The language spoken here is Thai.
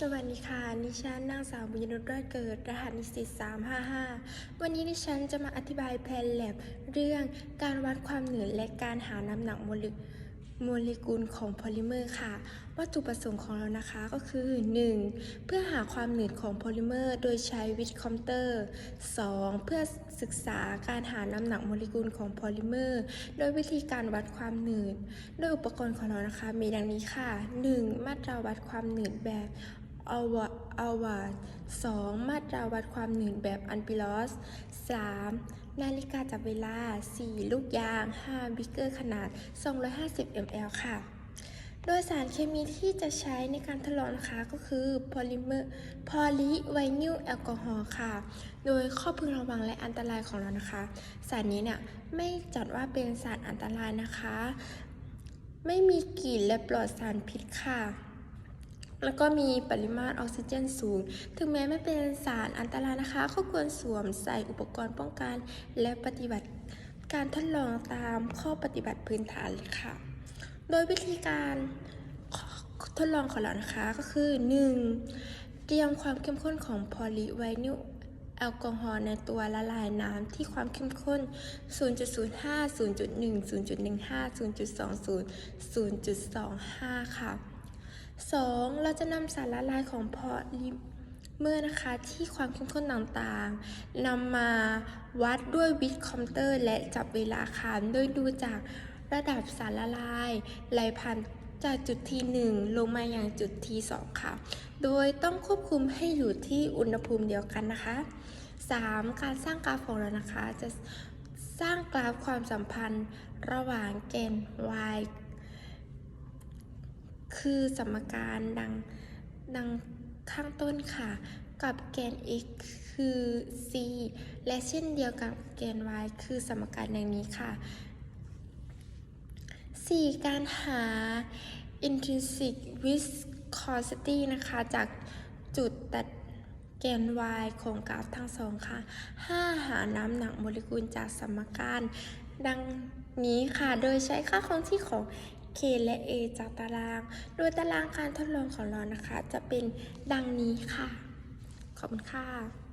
สวัสดีค่ะดิฉันนางสาวบุญนุชรอดเกิด รหัสนิสิต355 วันนี้ดิฉันจะมาอธิบายแผนแลบเรื่องการวัดความหนืดและการหาน้ำหนักโมเลโมเลกุลของโพลิเมอร์ค่ะ วัตถุประสงค์ของเรานะคะก็คือ 1. เพื่อหาความหนืดของโพลิเมอร์ โดยใช้วิทคอมเตอร์ 2. เพื่อศึกษาการหาน้ำหนักโมเลกุลของโพลิเมอร์ โดยวิธีการวัดความหนืด โดยอุปกรณ์ของเรานะคะ มีดังนี้ค่ะ 1. มาตราวัดความหนืดแบบ อวะอวาด 2. มาตราวัดความหนืดแบบอันปิลอส 3. นาฬิกาจับเวลา 4. ลูกยาง 5. บิกเกอร์ขนาด 250 ml ค่ะ โดยสารเคมีที่จะใช้ในการทดลองนะคะก็คือโพลิเมอร์พอลิไวนิลแอลกอฮอล์ค่ะ โดยข้อพึงระวังและอันตรายของเรานะคะ สารนี้เนี่ยไม่จัดว่าเป็นสารอันตรายนะคะ ไม่มีกลิ่นและปลอดสารพิษค่ะ แล้วก็มีปริมาตรออกซิเจนสูง ถึงแม้ไม่เป็นสารอันตรายนะคะก็ควรสวมใส่อุปกรณ์ป้องกัน และปฏิบัติการทดลองตามข้อปฏิบัติพื้นฐานเลยค่ะ โดยวิธีการทดลองของเรานะคะก็คือ 1. เตรียมความเข้มข้นของพอลิไวนิลแอลกอฮอล์ในตัวละลายน้ำที่ความเข้มข้น 0.05 0.1 0.15 0.20 0.25 ค่ะ 2. เราจะนำสารละลายของพอลิเมอร์นะคะที่ความเข้มข้นต่างๆนำมาวัดด้วยวิทคอมเตอร์และจับเวลาค่ะโดยดูจากระดับสารละลายไหลผ่านจากจุดที่1ลงมาอย่างจุดที่2ค่ะ โดยต้องควบคุมให้อยู่ที่อุณหภูมิเดียวกันนะคะ 3. การสร้างกราฟของเรานะคะ จะสร้างกราฟความสัมพันธ์ระหว่างแกน y คือสมการดังดังข้างต้นค่ะ กับแกน x คือ c และเช่นเดียวกับแกน y คือสมการดังนี้ค่ะ 4. การหา intrinsic viscosity นะคะ จากจุดตัดแกน y ของกราฟทั้งสองค่ะ 5. หาน้ำหนักโมเลกุลจากสมการดังนี้ค่ะ โดยใช้ค่าคงที่ของ K และ A จากตาราง โดยตารางการทดลองของเรานะคะ จะเป็นดังนี้ค่ะ ขอบคุณค่ะ